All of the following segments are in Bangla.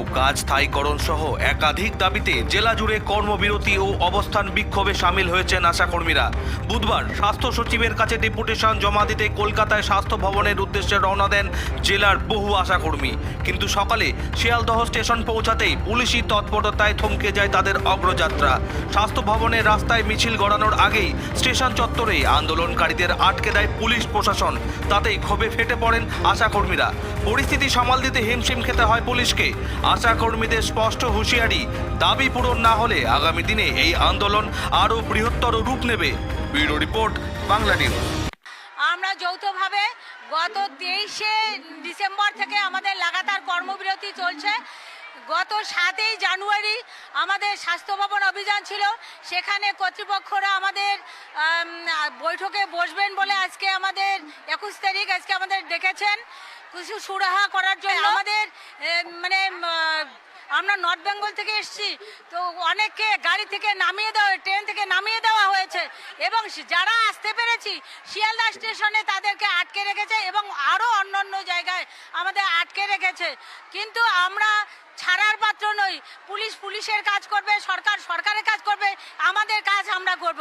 কাজ স্থায়ীকরণ সহ একাধিক দাবিতে জেলা জুড়ে কর্মবিরতি ও অবস্থান বিক্ষোভে সামিল হয়েছেন আশাকর্মীরা। বুধবার স্বাস্থ্য সচিবের কাছে ডেপুটেশন জমা দিতে কলকাতায় স্বাস্থ্য ভবনের উদ্দেশ্যে রওনা দেন জেলার বহু আশাকর্মী। কিন্তু সকালে শিয়ালদহ স্টেশন পৌঁছাতেই পুলিশি তৎপরতায় থমকে যায় তাদের অগ্রযাত্রা। স্বাস্থ্য ভবনের রাস্তায় মিছিল গড়ানোর আগেই স্টেশন চত্বরে আন্দোলনকারীদের আটকে দেয় পুলিশ প্রশাসন। তাতেই ক্ষোভে ফেটে পড়েন আশাকর্মীরা। পরিস্থিতি সামাল দিতে হিমশিম খেতে হয় পুলিশকে। আশাকর্মীদের স্পষ্ট হুঁশিয়ারি, দাবি পূরণ না হলে আগামী দিনে এই আন্দোলন আরও বৃহত্তর রূপ নেবে। Bureau report, Bangla news. আমরা যৌথভাবে গত তেইশে ডিসেম্বর থেকে আমাদের লাগাতার কর্মবিরতি চলছে। গত সাতই জানুয়ারি আমাদের স্বাস্থ্য ভবন অভিযান ছিল। সেখানে কর্তৃপক্ষরা আমাদের বৈঠকে বসবেন বলে আজকে আমাদের একুশ তারিখ আজকে আমাদের ডেকেছেন। কিছু সুরাহা করার জন্য আমাদের মানে আমরা নর্থ বেঙ্গল থেকে এসছি তো অনেককে গাড়ি থেকে নামিয়ে দেওয়া ট্রেন থেকে নামিয়ে দেওয়া হয়েছে। এবং যারা আসতে পেরেছি শিয়ালদা স্টেশনে তাদেরকে আটকে রেখেছে এবং আরও অন্য অন্য জায়গায় আমাদের আটকে রেখেছে কিন্তু আমরা ছাড়ার পাত্র নই। পুলিশ পুলিশের কাজ করবে, সরকার সরকারের কাজ করবে, আমাদের কাজ আমরা করব।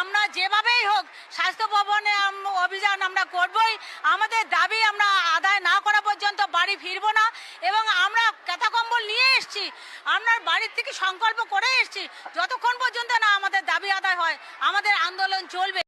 আমরা যেভাবেই হোক, স্বাস্থ্য ভবনে অভিযান আমরা করবই। আমাদের দাবি আমরা আদায় না করা পর্যন্ত বাড়ি ফিরবো না। এবং আমরা কাঁথা কম্বল নিয়ে এসেছি। আমরা বাড়ির থেকে সংকল্প করে এসেছি। যতক্ষণ পর্যন্ত না আমাদের দাবি আদায় হয়, আমাদের আন্দোলন চলবে।